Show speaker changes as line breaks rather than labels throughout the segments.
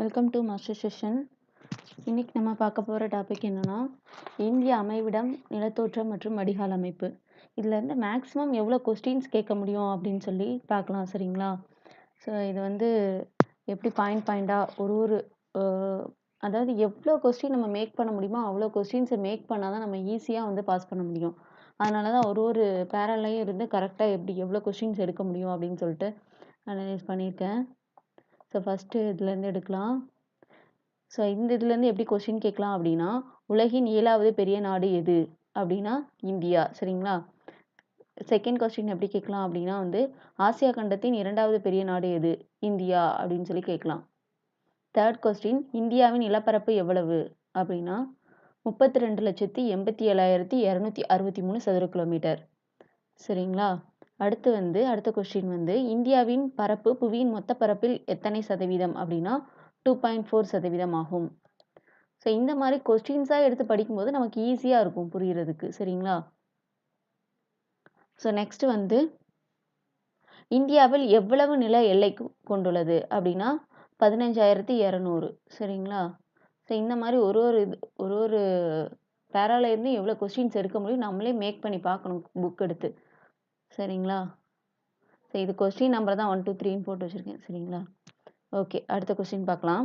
Welcome to master session இன்னைக்கு நம்ம பார்க்க போகிற டாபிக் என்னென்னா இந்திய அமைவிடம் நிலத்தோற்றம் மற்றும் வடிகால் அமைப்பு. இதுலேருந்து மேக்ஸிமம் எவ்வளோ கொஸ்டின்ஸ் கேட்க முடியும் அப்படின்னு சொல்லி பார்க்கலாம் சரிங்களா? ஸோ இது வந்து எப்படி பாயிண்ட் பாயிண்ட்டாக ஒரு ஒரு அதாவது எவ்வளோ கொஸ்டின் நம்ம மேக் பண்ண முடியுமோ அவ்வளோ கொஸ்டின்ஸை மேக் பண்ணால் தான் நம்ம ஈஸியாக வந்து பாஸ் பண்ண முடியும். அதனால தான் ஒரு ஒரு பேரலையும் இருந்து கரெக்டாக எப்படி எவ்வளோ கொஸ்டின்ஸ் எடுக்க முடியும் அப்படின்னு சொல்லிட்டு அனலைஸ் பண்ணியிருக்கேன். ஸோ ஃபஸ்ட்டு இதுலேருந்து எடுக்கலாம். ஸோ இந்த இதுலேருந்து எப்படி கொஸ்டின் கேட்கலாம் அப்படின்னா உலகின் ஏழாவது பெரிய நாடு எது? அப்படின்னா இந்தியா. சரிங்களா? செகண்ட் கொஸ்டின் எப்படி கேட்கலாம் அப்படின்னா வந்து ஆசியா கண்டத்தின் இரண்டாவது பெரிய நாடு எது? இந்தியா அப்படின்னு சொல்லி கேட்கலாம். தேர்ட் கொஸ்டின் இந்தியாவின் நிலப்பரப்பு எவ்வளவு? அப்படின்னா முப்பத்தி ரெண்டு லட்சத்தி எண்பத்தி ஏழாயிரத்தி இரநூத்தி அறுபத்தி மூணு சதுர கிலோமீட்டர் சரிங்களா? அடுத்து வந்து அடுத்த கொஸ்டின் வந்து இந்தியாவின் பரப்பு புவியின் மொத்த பரப்பில் எத்தனை சதவீதம் அப்படின்னா டூ பாயிண்ட் ஃபோர் சதவீதம் ஆகும். ஸோ இந்த மாதிரி கொஸ்டின்ஸாக எடுத்து படிக்கும்போது நமக்கு ஈஸியாக இருக்கும் புரிகிறதுக்கு சரிங்களா? ஸோ நெக்ஸ்ட் வந்து இந்தியாவில் எவ்வளவு நில எல்லை கொண்டுள்ளது அப்படின்னா பதினஞ்சாயிரத்தி இரநூறு. சரிங்களா? ஸோ இந்த மாதிரி ஒரு ஒரு இது ஒரு ஒரு பேராலேருந்து எவ்வளோ கொஸ்டின்ஸ் எடுக்க முடியும் நம்மளே மேக் பண்ணி பார்க்கணும் புக் எடுத்து. சரிங்களா? சரி இது கொஸ்டின் நம்பர் தான் ஒன் டூ த்ரீன்னு போட்டு வச்சுருக்கேன். சரிங்களா? ஓகே அடுத்த கொஸ்டின் பார்க்கலாம்.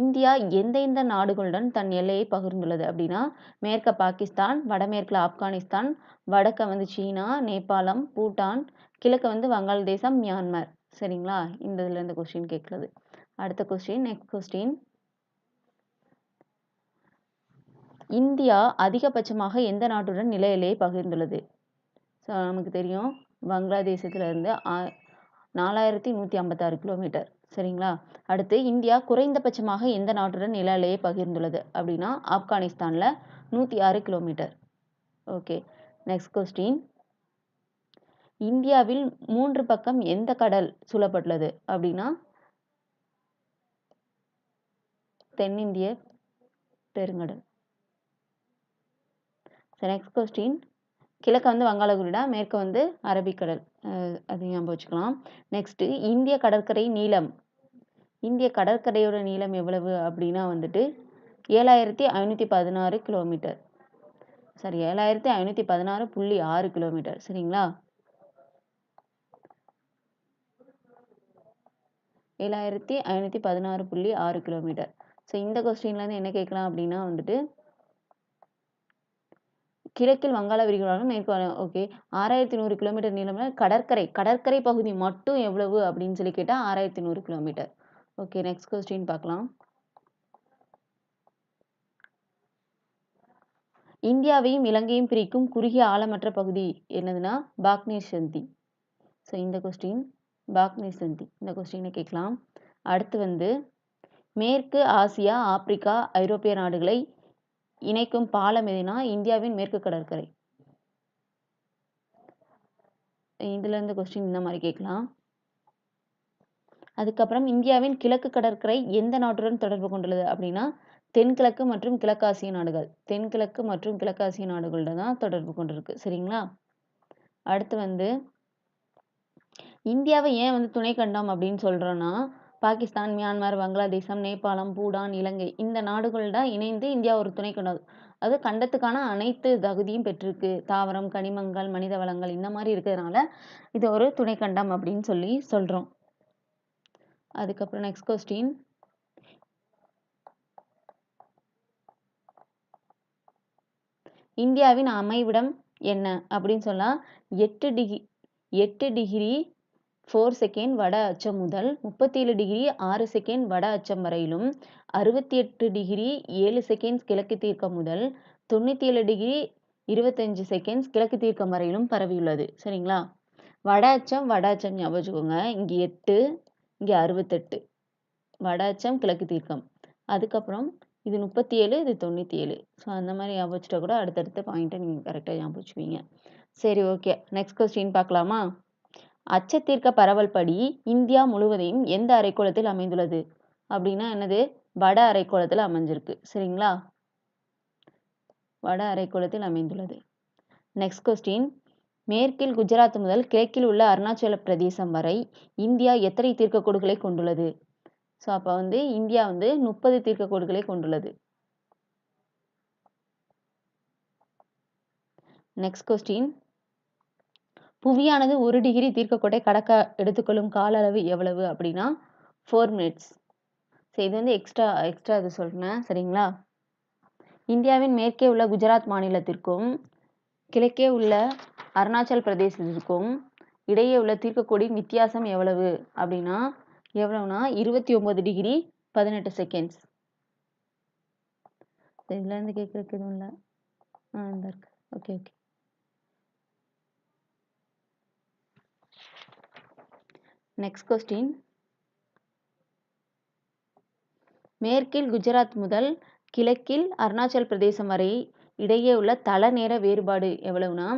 இந்தியா எந்த எந்த நாடுகளுடன் தன் எல்லையை பகிர்ந்துள்ளது? அப்படின்னா மேற்க பாகிஸ்தான் வடமேற்கில் ஆப்கானிஸ்தான் வடக்க வந்து சீனா நேபாளம் பூட்டான் கிழக்க வந்து வங்காளதேசம் மியான்மர். சரிங்களா? இந்த இதில் இந்த கொஸ்டின் கேட்கறது. அடுத்த கொஸ்டின் நெக்ஸ்ட் கொஸ்டின் இந்தியா அதிகபட்சமாக எந்த நாட்டுடன் நில எல்லையை பகிர்ந்துள்ளது? ஸோ நமக்கு தெரியும். வங்காளதேசத்துல இருந்து ஆ- நாலாயிரத்தி நூற்றி ஐம்பத்தாறு கிலோமீட்டர் சரிங்களா? அடுத்து இந்தியா குறைந்தபட்சமாக எந்த நாட்டுடன் நில எல்லையை பகிர்ந்துள்ளது அப்படின்னா ஆப்கானிஸ்தான்ல நூற்றி ஆறு கிலோமீட்டர் ஓகே நெக்ஸ்ட் கொஸ்டின் இந்தியாவில் மூன்று பக்கம் எந்த கடல் சூழப்பட்டுள்ளது அப்படின்னா தென்னிந்திய பெருங்கடல். நெக்ஸ்ட் கொஸ்டின் கிழக்க வந்து வங்காள விரிகுடா மேற்க வந்து அரபிக்கடல். அது ஞாபகம் வச்சுக்கலாம். நெக்ஸ்ட்டு இந்திய கடற்கரை நீளம். இந்திய கடற்கரையோட நீளம் எவ்வளவு அப்படின்னா வந்துட்டு ஏழாயிரத்தி ஐநூற்றி பதினாறு கிலோமீட்டர். சரி ஏழாயிரத்தி ஐநூற்றி பதினாறு புள்ளி ஆறு கிலோமீட்டர். சரிங்களா? ஏழாயிரத்தி ஐநூற்றி பதினாறு புள்ளி ஆறு கிலோமீட்டர். ஸோ இந்த கொஸ்டின்லேருந்து என்ன கேட்கலாம் அப்படின்னா வந்துட்டு கிழக்கில் வங்காள விரிகுடாவிலும் மேற்கு ஓகே ஆறாயிரத்தி நூறு கிலோமீட்டர் நீளமுள்ள கடற்கரை கடற்கரை பகுதி மட்டும் எவ்வளவு அப்படின்னு சொல்லி கேட்டால் ஆறாயிரத்தி நூறு கிலோமீட்டர் ஓகே நெக்ஸ்ட் கொஸ்டின் பார்க்கலாம். இந்தியாவையும் இலங்கையும் பிரிக்கும் குறுகிய ஆழமற்ற பகுதி என்னதுன்னா பாக்னீர் சந்தி ஸோ இந்த கொஸ்டின் பாக்னீர் சந்தி இந்த கொஸ்டினை கேட்கலாம். அடுத்து வந்து மேற்கு ஆசியா ஆப்பிரிக்கா ஐரோப்பிய நாடுகளை இணைக்கும் பாலம் எதுனா இந்தியாவின் மேற்கு கடற்கரை. இதுல இருந்து கொஸ்டின் இந்த மாதிரி கேட்கலாம். அதுக்கப்புறம் இந்தியாவின் கிழக்கு கடற்கரை எந்த நாட்டுடன் தொடர்பு கொண்டுள்ளது அப்படின்னா தென்கிழக்கு மற்றும் கிழக்காசிய நாடுகள். தென்கிழக்கு மற்றும் கிழக்காசிய நாடுகளோட தான் தொடர்பு கொண்டிருக்கு. சரிங்களா? அடுத்து வந்து இந்தியாவை ஏன் வந்து துணை கண்டம் அப்படின்னு சொல்றோம்னா பாகிஸ்தான் மியான்மர் வங்காளதேசம் நேபாளம் பூடான் இலங்கை இந்த நாடுகளோட இணைந்து இந்தியா ஒரு துணை கண்டம் அது கண்டத்துக்கான அனைத்து தகுதியும் பெற்றிருக்கு. தாவரம் கனிமங்கள் மனித வளங்கள் இந்த மாதிரி இருக்கிறதுனால இது ஒரு துணைக்கண்டம் அப்படின்னு சொல்லி சொல்றோம். அதுக்கப்புறம் நெக்ஸ்ட் கொஸ்டின் இந்தியாவின் அமைவிடம் என்ன அப்படின்னு சொன்னால் எட்டு டிகிரி எட்டு டிகிரி ஃபோர் செகண்ட் வட அச்சம் முதல் முப்பத்தி ஏழு டிகிரி ஆறு செகண்ட் வட அச்சம் வரையிலும் அறுபத்தி எட்டு டிகிரி ஏழு செகண்ட்ஸ் கிழக்கு தீர்க்கம் முதல் தொண்ணூற்றி ஏழு டிகிரி இருபத்தஞ்சு செகண்ட்ஸ் கிழக்கு தீர்க்கம் வரையிலும் பரவியுள்ளது. சரிங்களா? வட அச்சம் வட அச்சம் ஞாபகம் வச்சுக்கோங்க இங்கே எட்டு இங்கே அறுபத்தெட்டு. வட அச்சம் கிழக்கு தீர்க்கம். அதுக்கப்புறம் இது முப்பத்தி ஏழு இது தொண்ணூற்றி ஏழு ஸோ அந்த மாதிரி ஞாபகம் வச்சுட்டா கூட அடுத்தடுத்த பாயிண்ட்டை நீங்கள் கரெக்டாக ஞாபகம் வச்சுக்குவீங்க சரி ஓகே நெக்ஸ்ட் கொஸ்டின் பார்க்கலாமா? அச்சத்தீர்க்க பரவல் படி இந்தியா முழுவதையும் எந்த அரைக்கோளத்தில் அமைந்துள்ளது? அப்படின்னா என்னது? வட அரைக்கோளத்தில் அமைஞ்சிருக்கு. சரிங்களா? வட அரைக்கோளத்தில் அமைந்துள்ளது. நெக்ஸ்ட் கொஸ்டின் மேற்கில் குஜராத் முதல் கிழக்கில் உள்ள அருணாச்சல பிரதேசம் வரை இந்தியா எத்தனை தீர்க்கக்கோடுகளை கொண்டுள்ளது? ஸோ அப்போ வந்து இந்தியா வந்து முப்பது தீர்க்கக்கோடுகளை கொண்டுள்ளது. நெக்ஸ்ட் கொஸ்டின் புவியானது ஒரு டிகிரி தீர்க்கக்கோட்டை கடக்க எடுத்துக்கொள்ளும் கால அளவு எவ்வளவு அப்படின்னா ஃபோர் மினிட்ஸ் ஸோ இது வந்து எக்ஸ்ட்ரா எக்ஸ்ட்ரா இது சொல்கிறேன் சரிங்களா? இந்தியாவின் மேற்கே உள்ள குஜராத் மாநிலத்திற்கும் கிழக்கே உள்ள அருணாச்சல் பிரதேசத்திற்கும் இடையே உள்ள தீர்க்கக்கோடியின் வித்தியாசம் எவ்வளவு அப்படின்னா எவ்வளவுனா இருபத்தி ஒம்பது டிகிரி பதினெட்டு செகண்ட்ஸ் இதுலேருந்து கேட்குறதுக்கு எதுவும் இல்லை. ஆ இந்த இருக்கு. ஓகே ஓகே நெக்ஸ்ட் கொஸ்டின் மேற்கில் குஜராத் முதல் கிழக்கில் அருணாச்சல் பிரதேசம் வரை இடையே உள்ள தள நேர வேறுபாடு எவ்வளவுனா?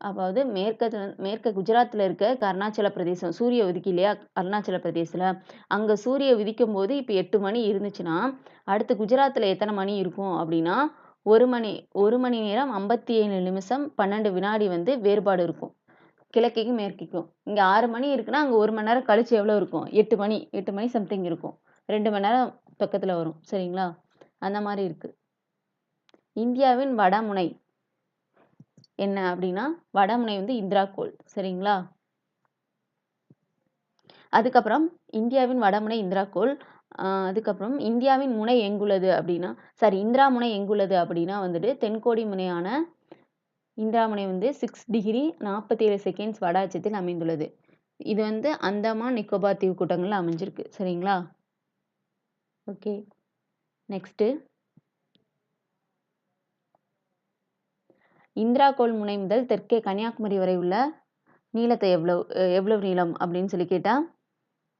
அதாவது மேற்க மேற்க குஜராத்தில் இருக்க அருணாச்சல பிரதேசம் சூரிய உதிக்கு இல்லையா? அருணாச்சல பிரதேசத்தில். அங்கே சூரிய உதிக்கும் போது இப்போ எட்டு மணி இருந்துச்சுன்னா அடுத்து குஜராத்தில் எத்தனை மணி இருக்கும் அப்படின்னா ஒரு மணி ஒரு மணி நேரம் ஐம்பத்தி ஏழு நிமிஷம் பன்னெண்டு வினாடி வந்து வேறுபாடு இருக்கும். கிழக்கைக்கும் மேற்கிக்கும். இங்கே ஆறு மணி இருக்குன்னா அங்கே ஒரு மணி நேரம் கழிச்சு எவ்வளோ இருக்கும்? எட்டு மணி எட்டு மணி சம்திங் இருக்கும். ரெண்டு மணி நேரம் பக்கத்தில் வரும். சரிங்களா? அந்த மாதிரி இருக்கு. இந்தியாவின் வடமுனை என்ன அப்படின்னா வடமுனை வந்து இந்திரா கோல் சரிங்களா? அதுக்கப்புறம் இந்தியாவின் வடமுனை இந்திரா கோல் அதுக்கப்புறம் இந்தியாவின் முனை எங்குள்ளது அப்படின்னா சாரி இந்திரா முனை எங்குள்ளது அப்படின்னா வந்துட்டு தென்கோடி முனையான இந்திரா முனை வந்து சிக்ஸ் டிகிரி நாற்பத்தி ஏழு செகண்ட்ஸ் வட அச்சத்தில் அமைந்துள்ளது. இது வந்து அந்தமான் நிக்கோபார் தீவு கூட்டங்களில் அமைஞ்சிருக்கு. சரிங்களா? ஓகே நெக்ஸ்ட்டு இந்திரா கோள் முனை முதல் தெற்கே கன்னியாகுமரி வரை உள்ள நீளத்தை எவ்வளவு எவ்வளவு நீளம் அப்படின்னு சொல்லி கேட்டால்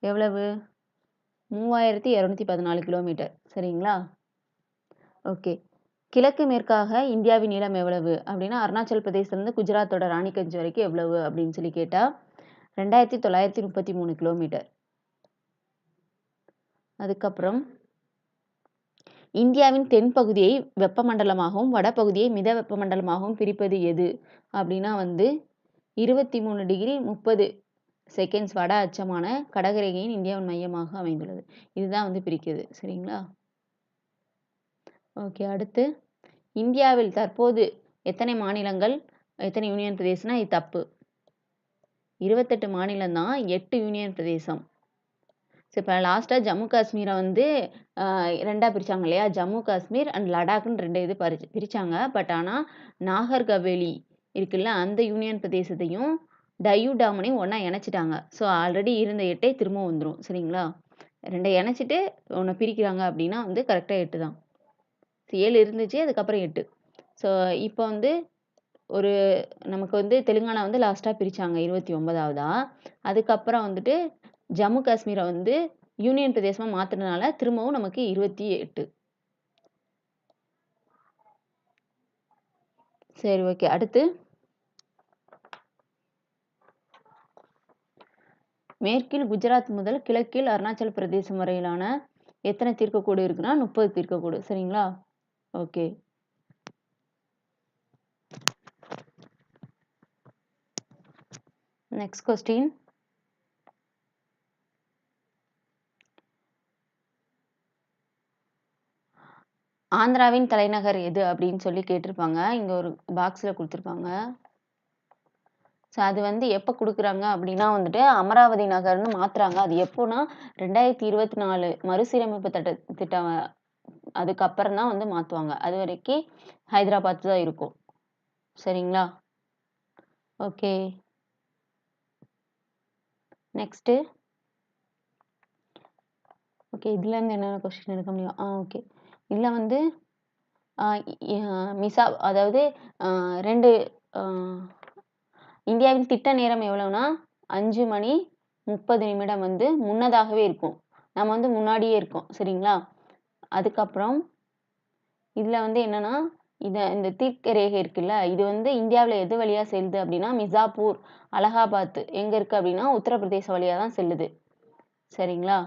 எவ்வளவு? மூவாயிரத்தி இரநூத்தி பதினாலு கிலோமீட்டர் சரிங்களா? ஓகே கிழக்கு மேற்காக இந்தியாவின் நீளம் எவ்வளவு? அப்படின்னா அருணாச்சல் பிரதேசத்துலேருந்து குஜராத்தோட ராணிகஞ்ச் வரைக்கும் எவ்வளவு? அப்படின்னு சொல்லி கேட்டால் ரெண்டாயிரத்தி தொள்ளாயிரத்தி முப்பத்தி மூணு கிலோமீட்டர். அதுக்கப்புறம் இந்தியாவின் தென்பகுதியை வெப்பமண்டலமாகவும் வடபகுதியை மித வெப்பமண்டலமாகவும் பிரிப்பது எது? அப்படின்னா வந்து இருபத்தி மூணு டிகிரி முப்பது செகண்ட்ஸ் வட அச்சமான கடகரேகையின் இந்தியாவின் மையமாக அமைந்துள்ளது. இதுதான் வந்து பிரிக்குது சரிங்களா? ஓகே அடுத்து இந்தியாவில் தற்போது எத்தனை மாநிலங்கள் எத்தனை யூனியன் பிரதேசம்னா இது தப்பு. இருபத்தெட்டு மாநிலம் தான் எட்டு யூனியன் பிரதேசம். ஸோ இப்போ லாஸ்ட்டாக ஜம்மு காஷ்மீரை வந்து ரெண்டாக பிரித்தாங்க இல்லையா? ஜம்மு காஷ்மீர் அண்ட் லடாக்னு ரெண்டு இது பறிச்சு பிரித்தாங்க பட் ஆனால் நாகர்கவேலி இருக்குல்ல அந்த யூனியன் பிரதேசத்தையும் டையூ டாமனையும் ஒன்றா இணைச்சிட்டாங்க. ஸோ ஆல்ரெடி இருந்த எட்டே திரும்ப வந்துடும் சரிங்களா? ரெண்டை இணைச்சிட்டு ஒன்று பிரிக்கிறாங்க அப்படின்னா வந்து கரெக்டாக எட்டு தான். ஏழு இருந்துச்சு அதுக்கப்புறம் எட்டு. ஸோ இப்போ வந்து ஒரு நமக்கு வந்து தெலுங்கானா வந்து லாஸ்ட்டாக பிரிச்சாங்க இருபத்தி ஒன்பதாவதா. அதுக்கப்புறம் வந்துட்டு ஜம்மு காஷ்மீரை வந்து யூனியன் பிரதேசமாக மாத்துனதுனால திரும்பவும் நமக்கு இருபத்தி எட்டு. சரி ஓகே அடுத்து. மேற்கில் குஜராத் முதல் கிழக்கில் அருணாச்சல் பிரதேசம் வரையிலான எத்தனை தீர்க்கக்கூடு இருக்குன்னா முப்பது தீர்க்கக்கூடு சரிங்களா? ஓகே. நெக்ஸ்ட் கொஸ்டின் ஆந்திராவின் தலைநகர் எது அப்படின்னு சொல்லி கேட்டிருப்பாங்க. இங்கே ஒரு பாக்ஸில் கொடுத்துருப்பாங்க. ஸோ அது வந்து எப்போ கொடுக்குறாங்க அப்படின்னா வந்துட்டு அமராவதி நகர்னு மாத்துறாங்க. அது எப்போனா ரெண்டாயிரத்தி இருபத்தி நாலு மறுசீரமைப்பு திட்ட திட்டம் அதுக்கப்புறம் தான் வந்து மாற்றுவாங்க அது வரைக்கும் ஹைதராபாத் தான் இருக்கும். சரிங்களா? ஓகே. நெக்ஸ்ட்டு ஓகே இதுலேருந்து என்னென்ன கொஸ்டின் எடுக்க முடியும்? ஆ ஓகே. இதில் வந்து மிசா அதாவது ரெண்டு இந்தியாவின் திட்ட நேரம் எவ்வளோன்னா அஞ்சு மணி முப்பது நிமிடம் வந்து முன்னதாகவே இருக்கும். நம்ம வந்து முன்னாடியே இருக்கோம். சரிங்களா? அதுக்கப்புறம் இதில் வந்து என்னன்னா இதை இந்த தீர்க்க ரேகை இருக்குல்ல இது வந்து இந்தியாவில் எது வழியாக செல்லுது அப்படின்னா மிர்சாப்பூர் அலகாபாத் எங்கே இருக்குது அப்படின்னா உத்தரப்பிரதேச வழியா தான் செல்லுது. சரிங்களா?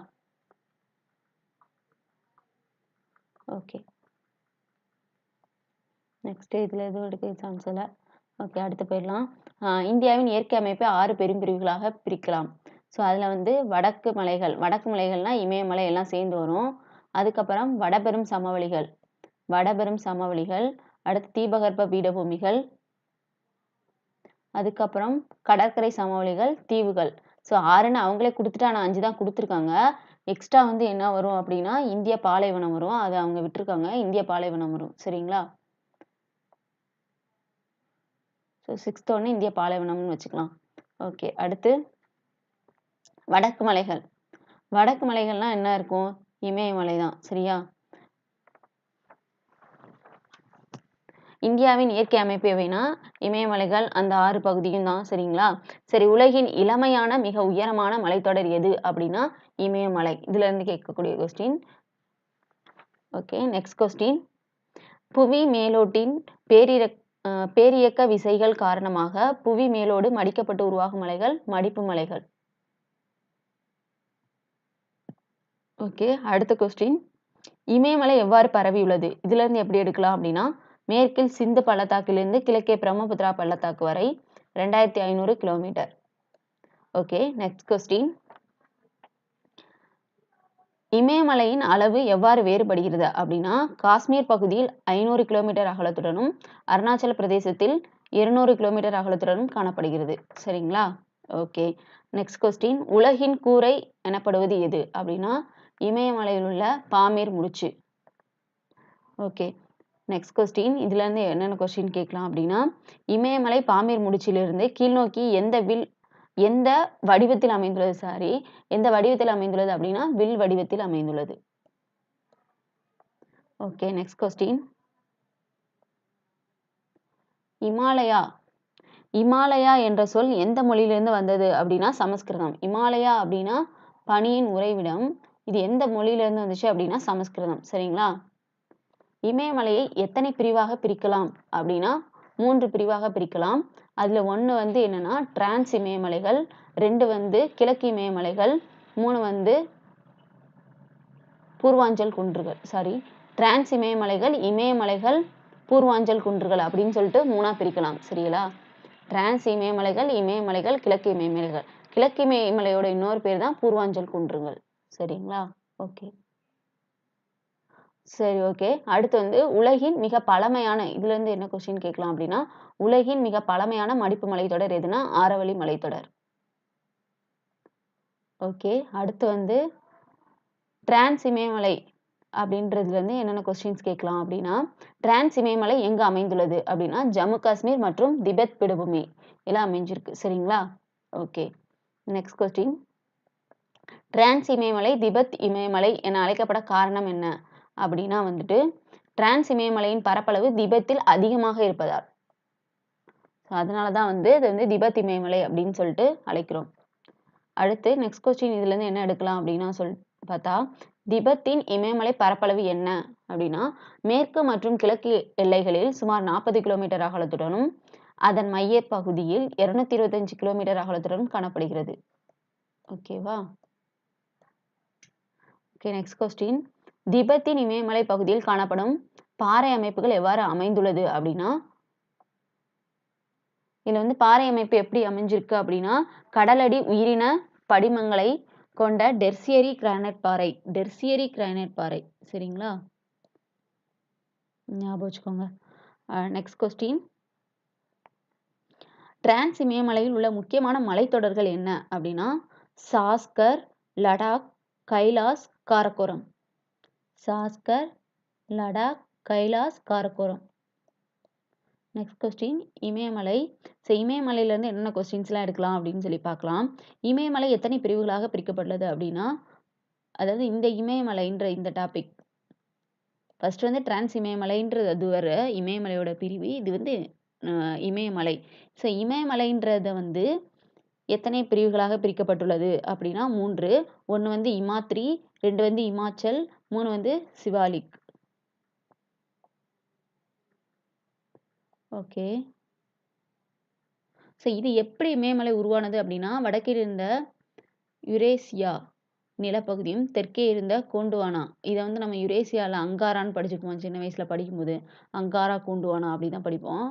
ஓகே நெக்ஸ்ட் இதில் எதுவும் எடுக்க சான்ஸ் இல்லை. ஓகே அடுத்து போயிடலாம். இந்தியாவின் இயற்கை அமைப்பை ஆறு பெரும் பிரிவுகளாக பிரிக்கலாம். ஸோ அதில் வந்து வடக்கு மலைகள் வடக்கு மலைகள்னா இமயமலை எல்லாம் சேர்ந்து வரும். அதுக்கப்புறம் வடபெரும் சமவெளிகள். வடபெரும் சமவெளிகள் அடுத்து தீபகற்ப பீடபூமிகள் அதுக்கப்புறம் கடற்கரை சமவெளிகள் தீவுகள். ஸோ ஆறுன்னு அவங்களே கொடுத்துட்டு ஆனால் அஞ்சு தான் கொடுத்துருக்காங்க. எக்ஸ்ட்ரா வந்து என்ன வரும் அப்படின்னா இந்திய பாலைவனம் வரும். அதை அவங்க விட்டுருக்காங்க. இந்திய பாலைவனம் வரும். சரிங்களா? ஸோ சிக்ஸ்த் ஒன்று இந்திய பாலைவனம்னு வச்சுக்கலாம். ஓகே அடுத்து வடக்கு மலைகள். வடக்கு மலைகள்லாம் என்ன இருக்கும்? இமயமலை தான் சரியா? இந்தியாவின் இயற்கை அமைப்பு எவைனா? இமயமலைகள் அந்த ஆறு பகுதியும் தான் சரிங்களா? சரி உலகின் இளமையான மிக உயரமான மலைத்தொடர் எது அப்படின்னா இமயமலை. இதுல இருந்து கேட்கக்கூடிய கொஸ்டின் ஓகே நெக்ஸ்ட் கொஸ்டின் புவி மேலோட்டின் பேரிர பேரியக்க விசைகள் காரணமாக புவி மேலோடு மடிக்கப்பட்டு உருவாகும் மலைகள் மடிப்பு மலைகள். ஓகே அடுத்த கொஸ்டின் இமயமலை எவ்வாறு பரவியுள்ளது? இதுலேருந்து எப்படி எடுக்கலாம் அப்படின்னா மேற்கில் சிந்து பள்ளத்தாக்கிலிருந்து கிழக்கே பிரம்மபுத்திரா பள்ளத்தாக்கு வரை ரெண்டாயிரத்தி ஐநூறு கிலோமீட்டர் ஓகே நெக்ஸ்ட் கொஸ்டின் இமயமலையின் அளவு எவ்வாறு வேறுபடுகிறது அப்படின்னா காஷ்மீர் பகுதியில் ஐநூறு கிலோமீட்டர் அகலத்துடனும் அருணாச்சல பிரதேசத்தில் இருநூறு கிலோமீட்டர் அகலத்துடனும் காணப்படுகிறது. சரிங்களா? ஓகே நெக்ஸ்ட் கொஸ்டின் உலகின் கூரை எனப்படுவது எது அப்படின்னா இமயமலையில் உள்ள பாமீர் முடிச்சு. ஓகே நெக்ஸ்ட் கொஸ்டின் இதுல இருந்து என்னென்ன கொஸ்டின் கேட்கலாம் அப்படின்னா இமயமலை பாமீர் முடிச்சிலிருந்து கீழ்நோக்கி எந்த வில் எந்த வடிவத்தில் அமைந்துள்ளது சாரி எந்த வடிவத்தில் அமைந்துள்ளது அப்படின்னா வில் வடிவத்தில் அமைந்துள்ளது. Okay next question Himalaya Himalaya என்ற சொல் எந்த மொழியிலிருந்து வந்தது அப்படின்னா சமஸ்கிருதம். இமாலயா அப்படின்னா பனியின் உறைவிடம் இது எந்த மொழியிலிருந்து வந்துச்சு அப்படின்னா சமஸ்கிருதம் சரிங்களா? இமயமலையை எத்தனை பிரிவாக பிரிக்கலாம் அப்படின்னா மூன்று பிரிவாக பிரிக்கலாம். அதில் ஒன்று வந்து என்னென்னா டிரான்ஸ் இமயமலைகள் ரெண்டு வந்து கிழக்கு இமயமலைகள் மூணு வந்து பூர்வாஞ்சல் குன்றுகள் சாரி டிரான்ஸ் இமயமலைகள் இமயமலைகள் பூர்வாஞ்சல் குன்றுகள் அப்படின்னு சொல்லிட்டு மூணாக பிரிக்கலாம் சரிங்களா? டிரான்ஸ் இமயமலைகள் இமயமலைகள் கிழக்கு இமயமலைகள். கிழக்கு இமயமலையோட இன்னொரு பேர் தான் பூர்வாஞ்சல் குன்றுகள். சரிங்களா? ஓகே. சரி ஓகே. அடுத்து வந்து உலகின் மிக பழமையான இதுல இருந்து என்ன கொஸ்டின் கேட்கலாம் அப்படின்னா உலகின் மிக பழமையான மடிப்பு மலைத்தொடர் எதுனா ஆரவழி மலைத்தொடர் ஓகே. அடுத்து வந்து டிரான்ஸ் இமயமலை அப்படின்றதுல இருந்து என்னென்ன கொஸ்டின்ஸ் கேட்கலாம் அப்படின்னா டிரான்ஸ் இமயமலை எங்க அமைந்துள்ளது அப்படின்னா ஜம்மு காஷ்மீர் மற்றும் திபெத் பிடுபூமி. எல்லாம் அமைஞ்சிருக்கு. சரிங்களா? ஓகே. நெக்ஸ்ட் கொஸ்டின் டிரான்ஸ் இமயமலை திபெத் இமயமலை என அழைக்கப்பட காரணம் என்ன? அப்படின்னா வந்துட்டு டிரான்ஸ் இமயமலையின் பரப்பளவு திபெத்தில் அதிகமாக இருப்பதால். அதனால தான் வந்து இது வந்து திபெத் இமயமலை அப்படின்னு சொல்லிட்டு அழைக்கிறோம். அடுத்து நெக்ஸ்ட் கொஸ்டின் இதுலேருந்து என்ன எடுக்கலாம் அப்படின்னா சொல் பார்த்தா திபெத்தின் இமயமலை பரப்பளவு என்ன? அப்படின்னா மேற்கு மற்றும் கிழக்கு எல்லைகளில் சுமார் நாற்பது கிலோமீட்டர் அகலத்துடனும் அதன் மைய பகுதியில் இருநூத்தி இருபத்தஞ்சு கிலோமீட்டர் அகலத்துடனும் காணப்படுகிறது. ஓகேவா ஓகே நெக்ஸ்ட் கொஸ்டின் திபெத்தின் இமயமலை பகுதியில் காணப்படும் பாறை அமைப்புகள் எவ்வாறு அமைந்துள்ளது அப்படின்னா இதில் வந்து பாறை அமைப்பு எப்படி அமைஞ்சிருக்கு அப்படின்னா கடலடி உயிரின படிமங்களை கொண்ட டெர்சியரி கிரானைட் பாறை டெர்சியரி கிரானைட் பாறை. சரிங்களா? ஞாபகம் வச்சுக்கோங்க. நெக்ஸ்ட் கொஸ்டின் டிரான்ஸ் இமயமலையில் உள்ள முக்கியமான மலைத்தொடர்கள் என்ன அப்படின்னா சாஸ்கர் லடாக் கைலாஸ் காரக்கோரம். சாஸ்கர் லடாக் கைலாஸ் காரக்கோரம். நெக்ஸ்ட் கொஸ்டின் இமயமலை. ஸோ இமயமலையிலேருந்து என்னென்ன கொஸ்டின்ஸ்லாம் எடுக்கலாம் அப்படின்னு சொல்லி பார்க்கலாம். இமயமலை எத்தனை பிரிவுகளாக பிரிக்கப்பட்டுள்ளது அப்படின்னா அதாவது இந்த இமயமலைன்ற இந்த டாபிக் ஃபர்ஸ்ட் வந்து டிரான்ஸ் இமயமலைன்றது அது வர இமயமலையோட பிரிவு. இது வந்து இமயமலை. ஸோ இமயமலைன்றத வந்து எத்தனை பிரிவுகளாக பிரிக்கப்பட்டுள்ளது அப்படின்னா மூன்று. ஒன்று வந்து இமாத்ரி ரெண்டு வந்து இமாச்சல் மூணு வந்து சிவாலிக். ஓகே. ஸோ இது எப்படி மேமலை உருவானது அப்படின்னா வடக்கில் இருந்த யுரேசியா நிலப்பகுதியும் தெற்கே இருந்த கோண்டுவானா. இதை வந்து நம்ம யுரேசியாவில் அங்காரான்னு படிச்சுக்குவோம் சின்ன வயசில் படிக்கும்போது. அங்காரா கோண்டுவானா அப்படி தான் படிப்போம்.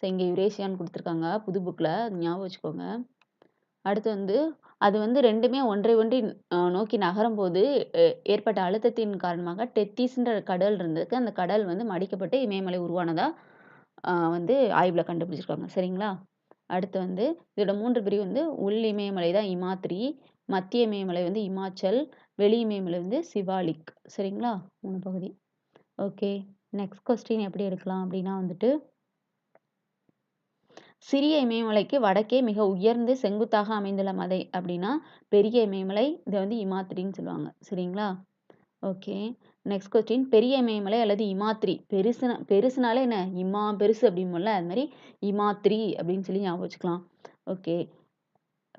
ஸோ இங்கே யுரேசியான்னு கொடுத்துருக்காங்க புது புக்கில் ஞாபகம் வச்சுக்கோங்க. அடுத்து வந்து அது வந்து ரெண்டுமே ஒன்றை ஒன்றி நோக்கி நகரும்போது அஹ், ஏற்பட்ட அழுத்தத்தின் காரணமாக டெத்தீஸ்ன்ற கடல் இருந்ததுக்கு அந்த கடல் வந்து மடிக்கப்பட்டு இமயமலை உருவானதா வந்து ஆய்வில் கண்டுபிடிச்சிருக்காங்க. சரிங்களா? அடுத்து வந்து இதோட மூன்று பிரிவு வந்து உள் இமயமலை தான் இமாத்ரி மத்திய இமயமலை வந்து இமாச்சல் வெளி இமயமலை வந்து சிவாலிக். சரிங்களா? மூணு பகுதி. ஓகே. நெக்ஸ்ட் கொஸ்டின் எப்படி எடுக்கலாம் அப்படின்னா வந்துட்டு சிறிய இமயமலைக்கு வடக்கே மிக உயர்ந்து செங்குத்தாக அமைந்துள்ள மலை அப்படின்னா பெரிய இமயமலை இதை வந்து இமாத்திரின்னு சொல்லுவாங்க. சரிங்களா? ஓகே. நெக்ஸ்ட் கொஸ்டின் பெரிய இமயமலை அல்லது இமாத்ரி பெருசுனா பெருசுனாலே என்ன? இமா பெருசு அப்படின்னு அது மாதிரி இமாத்ரி அப்படின்னு சொல்லி ஞாபகம் வச்சுக்கலாம். ஓகே.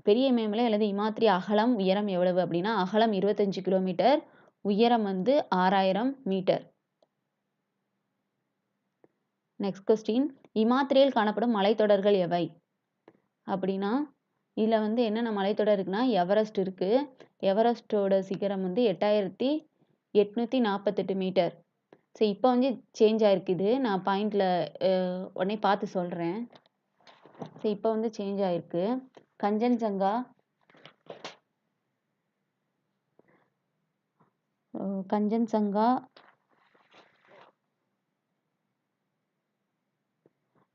பெரிய இமயமலை அல்லது இமாத்ரி அகலம் உயரம் எவ்வளவு அப்படின்னா அகலம் இருபத்தஞ்சு கிலோமீட்டர் உயரம் வந்து ஆறாயிரம் மீட்டர். நெக்ஸ்ட் கொஸ்டின் இமாத்திரையில் காணப்படும் மலைத்தொடர்கள் எவை? அப்படின்னா இதில் வந்து என்னென்ன மலைத்தொடர் இருக்குன்னா எவரெஸ்ட் இருக்குது எவரெஸ்டோட சிகரம் வந்து எட்டாயிரத்தி எட்நூற்றி நாற்பத்தெட்டு மீட்டர். ஸோ இப்போ வந்து சேஞ்ச் ஆயிருக்குது நான் பாயிண்டில் உடனே பார்த்து சொல்கிறேன் சரி இப்போ வந்து சேஞ்ச் ஆயிருக்கு. கஞ்சன்ஜங்கா கஞ்சன்சங்கா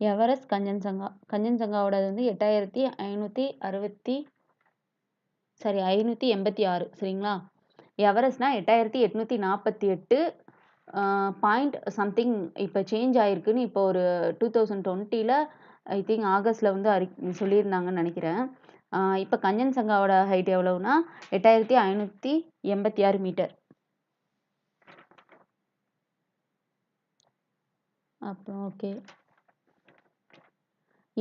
எவரெஸ்ட் கஞ்சன்சங்கா கஞ்சன்சங்காவோடது வந்து எட்டாயிரத்தி ஐநூற்றி அறுபத்தி சாரி ஐநூற்றி எண்பத்தி ஆறு சரிங்களா? எவரெஸ்ட்னா எட்டாயிரத்தி எட்நூற்றி நாற்பத்தி எட்டு பாயிண்ட் சம்திங் இப்போ சேஞ்ச் ஆயிருக்குன்னு இப்போ ஒரு டூ தௌசண்ட் டுவெண்ட்டியில் ஐ திங்க் ஆகஸ்டில் வந்து அறி சொல்லியிருந்தாங்கன்னு நினைக்கிறேன். இப்போ கஞ்சன்சங்காவோட ஹைட் எவ்வளவுனா எட்டாயிரத்தி ஐநூற்றி எண்பத்தி ஆறு மீட்டர் அப்புறம் ஓகே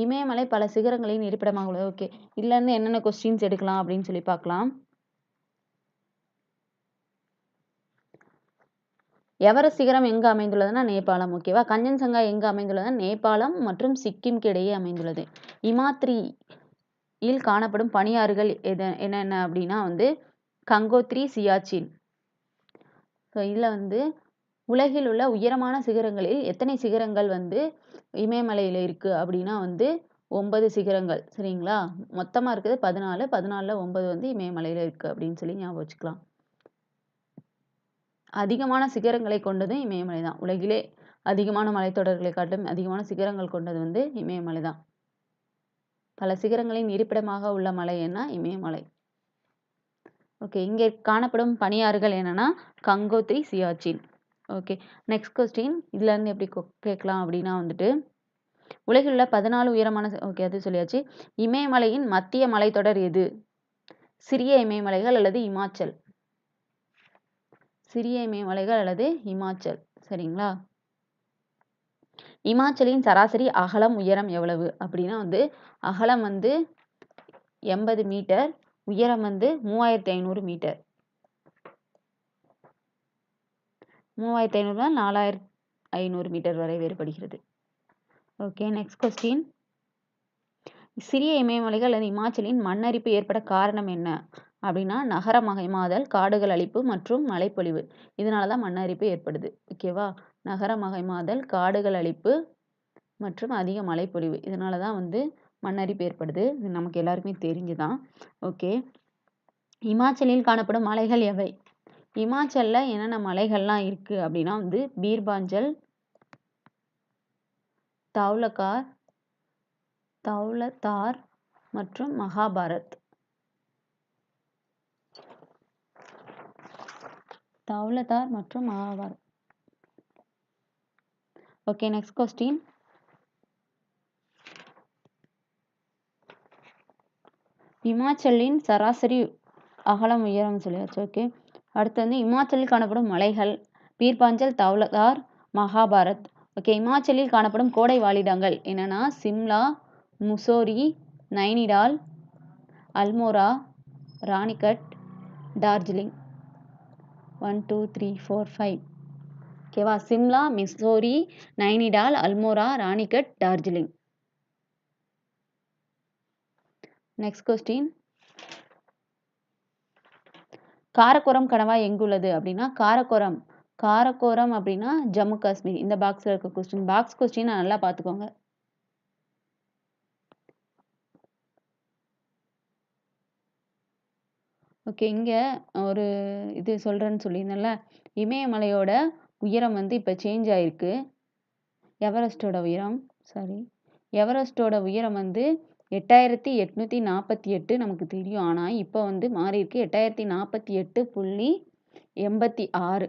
இமயமலை பல சிகரங்களின் இருப்பிடமாக உள்ளது. ஓகே இதுல இருந்து என்னென்ன கொஸ்டின்ஸ் எடுக்கலாம் அப்படின்னு சொல்லி பார்க்கலாம். எவரெஸ்ட் சிகரம் எங்கு அமைந்துள்ளதுன்னா நேபாளம். ஓகேவா கஞ்சன்சங்கா எங்கு அமைந்துள்ளதுன்னா நேபாளம் மற்றும் சிக்கிம்க்கு இடையே அமைந்துள்ளது. இமாத்ரியில் காணப்படும் பனியாறுகள் எது என்னென்ன அப்படின்னா வந்து கங்கோத்ரி சியாச்சின். ஸோ இதில் வந்து உலகில் உள்ள உயரமான சிகரங்களில் எத்தனை சிகரங்கள் வந்து இமயமலையில் இருக்குது அப்படின்னா வந்து ஒன்பது சிகரங்கள் சரிங்களா? மொத்தமாக இருக்குது பதினாலு பதினாலில் ஒன்பது வந்து இமயமலையில் இருக்குது அப்படின்னு சொல்லி ஞாபகம் வச்சுக்கலாம். அதிகமான சிகரங்களை கொண்டதும் இமயமலை தான். உலகிலே அதிகமான மலைத்தொடர்களை காட்டும் அதிகமான சிகரங்கள் கொண்டது வந்து இமயமலை தான். பல சிகரங்களின் இருப்பிடமாக உள்ள மலை என்ன? இமயமலை. ஓகே இங்கே காணப்படும் பனியாறுகள் என்னன்னா Gangotri Siachen. Okay next question இதுல இருந்து எப்படி கேட்கலாம் அப்படின்னா வந்துட்டு உலகில் உள்ள பதினாலு உயரமான ஓகே அது சொல்லியாச்சு. இமயமலையின் மத்திய மலைத்தொடர் எது? சிறிய இமயமலைகள் அல்லது இமாச்சல்? சிறிய இமயமலைகள் அல்லது இமாச்சல். சரிங்களா? இமாச்சலின் சராசரி அகலம் உயரம் எவ்வளவு? அப்படின்னா வந்து அகலம் வந்து எண்பது மீட்டர் உயரம் வந்து மூவாயிரத்தி ஐநூறு மீட்டர். மூவாயிரத்தி முதல் நாலாயிரத்தி ஐநூறு மீட்டர் வரை வேறுபடுகிறது. ஓகே நெக்ஸ்ட் கொஸ்டின் சிறிய இமயமலைகள் அல்லது இமாச்சலின் மண்ணரிப்பு ஏற்பட காரணம் என்ன? அப்படின்னா நகரமயமாதல் காடுகள் அழிப்பு மற்றும் மழைப்பொழிவு. இதனால தான் மண்ணரிப்பு ஏற்படுது. ஓகேவா நகரமயமாதல் காடுகள் அழிப்பு மற்றும் அதிக மழைப்பொழிவு. இதனால தான் வந்து மண்ணரிப்பு ஏற்படுது. இது நமக்கு எல்லாருக்குமே தெரிஞ்சுதான். ஓகே இமாச்சலில் காணப்படும் மலைகள் எவை? இமாச்சலில் என்னென்ன மலைகள்லாம் இருக்கு அப்படின்னா வந்து பீர்பாஞ்சல் தௌலகார் தௌலதார் மற்றும் மகாபாரத். தௌலதார் மற்றும் மகாபாரத். ஓகே நெக்ஸ்ட் கொஸ்டின் இமாச்சலின் சராசரி அகலம் உயரம் சொல்லியாச்சு. ஓகே அடுத்து வந்து இமாச்சலில் காணப்படும் மலைகள் பீர்பாஞ்சல் தௌலதார் மகாபாரத். ஓகே இமாச்சலில் காணப்படும் கோடை வாழிடங்கள் என்னென்னா Shimla Mussoorie Nainital Almora Ranikhet Darjeeling. One two three four five ஓகேவா சிம்லா மிசோரி நைனிடால் அல்மோரா ராணிகட் டார்ஜிலிங். நெக்ஸ்ட் கொஸ்டின் காரக்கோரம் கணவாய் எங்குள்ளது அப்படின்னா காரக்கோரம் காரக்கோரம் அப்படின்னா ஜம்மு காஷ்மீர் இந்த பாக்ஸ்ல இருக்க கொஸ்டின் பாக்ஸ் கொஸ்டின் நல்லா பார்த்துக்கோங்க ஓகே. இங்க ஒரு இது சொல்றேன்னு சொல்லியிருந்தேன்ல. இமயமலையோட உயரம் வந்து இப்ப சேஞ்ச் ஆயிருக்கு. எவரெஸ்ட்டோட உயரம் சாரி. எவரெஸ்ட்டோட உயரம் வந்து எட்டாயிரத்தி எட்நூற்றி நாற்பத்தி எட்டு நமக்கு தெரியும். ஆனால் இப்போ வந்து மாறி இருக்கு. எட்டாயிரத்தி நாற்பத்தி எட்டு புள்ளி எண்பத்தி ஆறு.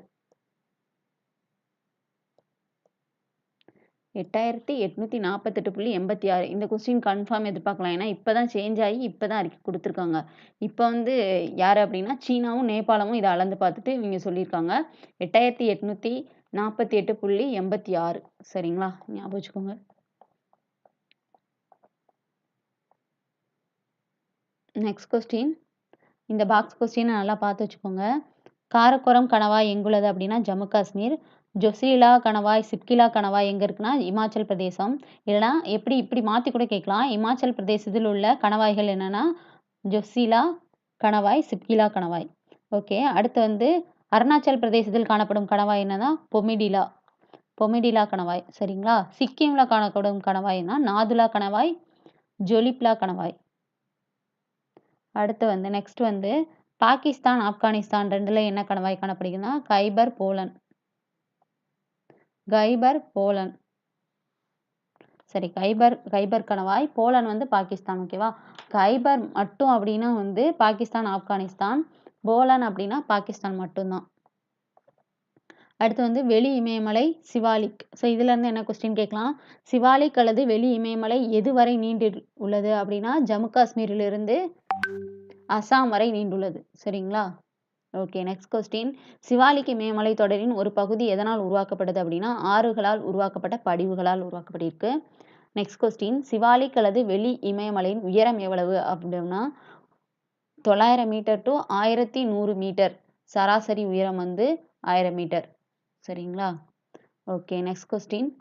எட்டாயிரத்தி எட்நூற்றி நாற்பத்தெட்டு புள்ளி எண்பத்தி ஆறு. இந்த கொஸ்டின் கன்ஃபார்ம் எதிர்பார்க்கலாம். ஏன்னா இப்போ தான் சேஞ்ச் ஆகி இப்போ தான் அறிக்கை கொடுத்துருக்காங்க. இப்போ வந்து யார் அப்படின்னா சீனாவும் நேபாளமும் இதை அளந்து பார்த்துட்டு இவங்க சொல்லியிருக்காங்க. எட்டாயிரத்தி எட்நூற்றி நாற்பத்தி எட்டு புள்ளி எண்பத்தி ஆறு. சரிங்களா? ஞாபகம் வச்சுக்கோங்க. Next question. இந்த பாக்ஸ் கொஸ்டினை நல்லா பார்த்து வச்சுக்கோங்க. காரக்கோரம் கணவாய் எங்குள்ளது அப்படின்னா ஜம்மு காஷ்மீர். ஜொசிலா கணவாய், சிப்கிலா கணவாய் எங்கே இருக்குன்னா, இமாச்சல் பிரதேசம். இல்லைனா எப்படி இப்படி மாற்றி கூட கேட்கலாம். இமாச்சல் பிரதேசத்தில் உள்ள கணவாய்கள் என்னென்னா ஜொசிலா கணவாய், சிப்கிலா கணவாய். ஓகே. அடுத்து வந்து அருணாச்சல் பிரதேசத்தில் காணப்படும் கணவாய் என்னன்னா, பொமிடிலா. பொமிடிலா கணவாய். சரிங்களா? சிக்கிமில் காணப்படும் கணவாய்னா, நாதுலா கணவாய், ஜொலிப்லா கணவாய். அடுத்து வந்து நெக்ஸ்ட் வந்து பாகிஸ்தான், ஆப்கானிஸ்தான் ரெண்டில் என்ன கணவாய் காணப்படுகிறதுனா கைபர் போலன். கைபர் போலன். சரி கைபர் கைபர் கணவாய். போலன் வந்து பாகிஸ்தான். ஓகேவா? கைபர் மட்டும் அப்படின்னா வந்து பாகிஸ்தான், ஆப்கானிஸ்தான். போலன் அப்படின்னா பாகிஸ்தான் மட்டும்தான் அடுத்து வந்து வெளி இமயமலை சிவாலிக். ஸோ இதுலேருந்து என்ன கொஸ்டின் கேட்கலாம். சிவாலிக் அல்லது வெளி இமயமலை எதுவரை நீண்டு உள்ளது அப்படின்னா ஜம்மு காஷ்மீரிலிருந்து அசாம் வரை நீண்டுள்ளது. சரிங்களா? ஓகே. Next question. சிவாலிக்கு இமயமலை தொடரின் ஒரு பகுதி எதனால் உருவாக்கப்பட்டது அப்படின்னா ஆறுகளால் உருவாக்கப்பட்ட படிவுகளால் உருவாக்கப்பட்டிருக்கு. Next question. சிவாலிக் அல்லது வெளி இமயமலையின் உயரம் எவ்வளவு அப்படின்னா தொள்ளாயிரம் மீட்டர் டு ஆயிரத்தி நூறு மீட்டர். சராசரி உயரம் வந்து ஆயிரம் மீட்டர். சரிங்களா? ஓகே. Next question.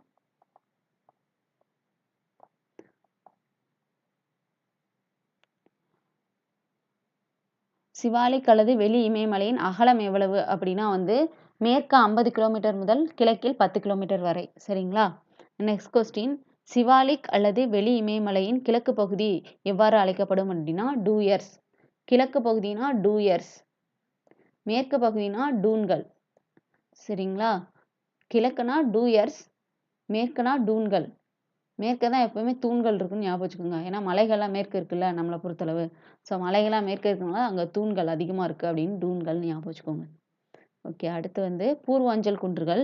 சிவாலிக் அல்லது வெளி இமயமலையின் அகலம் எவ்வளவு அப்படின்னா வந்து, மேற்கு 50 கிலோமீட்டர் முதல் கிழக்கில் 10 கிலோமீட்டர் வரை. சரிங்களா? Next question. சிவாலிக் அல்லது வெளி இமயமலையின் கிழக்கு பகுதி எவ்வாறு அழைக்கப்படும் அப்படின்னா டூயர்ஸ். கிழக்கு பகுதினா டூயர்ஸ். மேற்கு பகுதினா டூன்கள். சரிங்களா? கிழக்குனா டூயர்ஸ். மேற்குனா டூன்கள். மேற்கே தான் எப்பவுமே தூண்கள் இருக்குன்னு ஞாபகம் வச்சுக்கோங்க. ஏன்னா, மலைகள்லாம் மேற்கு இருக்குல்ல நம்மளை பொறுத்தளவு. ஸோ மலைகள்லாம் மேற்க இருக்கனால அங்கே தூண்கள் அதிகமாக இருக்கு அப்படின்னு தூண்கள்னு ஞாபகம் வச்சுக்கோங்க. ஓகே. அடுத்து வந்து பூர்வாஞ்சல் குன்றுகள்.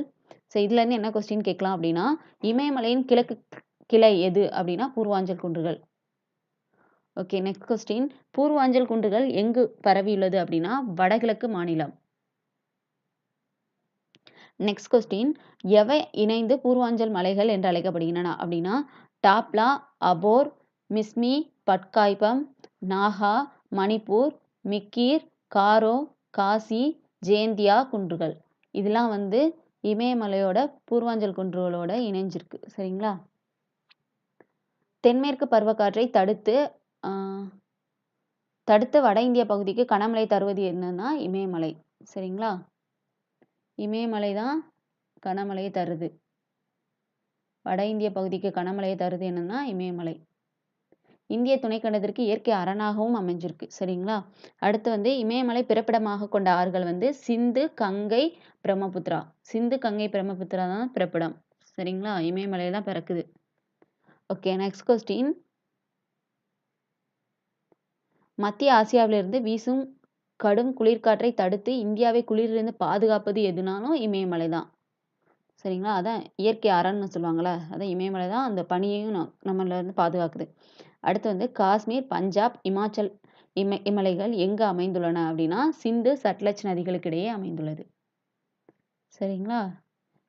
ஸோ இதுலேருந்து என்ன கொஸ்டின் கேட்கலாம் அப்படின்னா இமயமலையின் கிழக்கு கிளை எது அப்படின்னா பூர்வாஞ்சல் குன்றுகள். ஓகே. Next question. பூர்வாஞ்சல் குன்றுகள் எங்கு பரவியுள்ளது அப்படின்னா வடகிழக்கு மாநிலம். Next question. எவை இணைந்து பூர்வாஞ்சல் மலைகள் என்று அழைக்கப்படுகின்றன அப்படின்னா டாப்லா, அபோர், மிஸ்மி, பட்காய்பம், நாகா, மணிப்பூர், மிக்கிர், காரோ, காசி, ஜேந்தியா குன்றுகள். இதெல்லாம் வந்து இமயமலையோட பூர்வாஞ்சல் குன்றுகளோட இணைஞ்சிருக்கு. சரிங்களா? தென்மேற்கு பருவக்காற்றை தடுத்து தடுத்து வட இந்திய பகுதிக்கு கனமழை தருவது என்னன்னா, இமயமலை. சரிங்களா? இமயமலை தான் கனமழையை தருது. வட இந்திய பகுதிக்கு கனமழையை தருது என்னன்னா, இமயமலை. இந்திய துணைக்கண்டத்திற்கு இயற்கை அரணாகவும் அமைஞ்சிருக்கு. சரிங்களா? அடுத்து வந்து இமயமலை பிறப்பிடமாக கொண்ட ஆறுகள் வந்து சிந்து, கங்கை, பிரம்மபுத்திரா. சிந்து, கங்கை, பிரம்மபுத்திரா தான் பிறப்பிடம். சரிங்களா? இமயமலையில தான் பிறக்குது. ஓகே. Next question. மத்திய ஆசியாவிலிருந்து வீசும் கடும் குளிர்காற்றை தடுத்து இந்தியாவை குளிரிலிருந்து பாதுகாப்பது எதுனாலும் இமயமலை தான். சரிங்களா? அதான் இயற்கை அரண்னு சொல்லுவாங்கல்ல. அதான் இமயமலை தான் அந்த பனியையும் ந நம்மள பாதுகாக்குது. அடுத்து வந்து காஷ்மீர், பஞ்சாப், இமாச்சல் இம இமலைகள் எங்கு அமைந்துள்ளன அப்படின்னா சிந்து, சட்லஜ் நதிகளுக்கு இடையே அமைந்துள்ளது. சரிங்களா?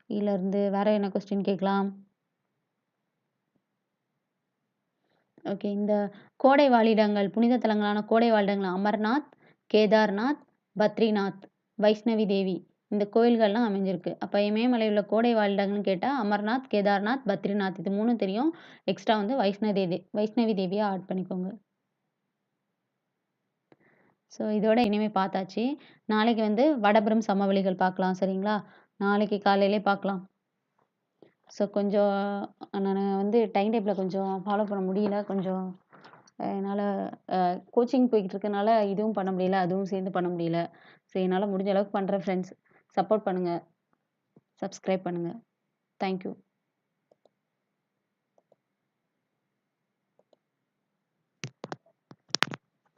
இதிலேருந்து வேற என்ன கொஸ்டின் கேட்கலாம்? ஓகே. இந்த கோடை வாழிடங்கள், புனித தலங்களான கோடை வாழிடங்கள் அமர்நாத், கேதார்நாத், பத்ரிநாத், வைஷ்ணவி தேவி இந்த கோயில்கள்லாம் அமைஞ்சிருக்கு. அப்போ இமயமலையில் உள்ள கோடை வாழிடங்கள்னு கேட்டால் அமர்நாத், கேதார்நாத், பத்ரிநாத் இது மூணும் தெரியும். எக்ஸ்ட்ரா வந்து வைஷ்ணவ தேவி வைஷ்ணவி தேவியை ஆட் பண்ணிக்கோங்க. ஸோ இதோட இனிமே பார்த்தாச்சு. நாளைக்கு வந்து வடபுறம் சமவெளிகள் பார்க்கலாம். சரிங்களா? நாளைக்கு காலையிலே பார்க்கலாம். ஸோ கொஞ்சம் நான் வந்து டைம் டேபிள கொஞ்சம் ஃபாலோ பண்ண முடியல. கொஞ்சம் என்னால் கோச்சிங் போய்கிட்டு இருக்கனால இதுவும் பண்ண முடியல அதுவும் சேர்ந்து பண்ண முடியல. ஸோ என்னால் முடிஞ்ச அளவுக்கு பண்ணுறேன் ஃப்ரெண்ட்ஸ் சப்போர்ட் பண்ணுங்கள் சப்ஸ்கிரைப் பண்ணுங்கள் தேங்க்யூ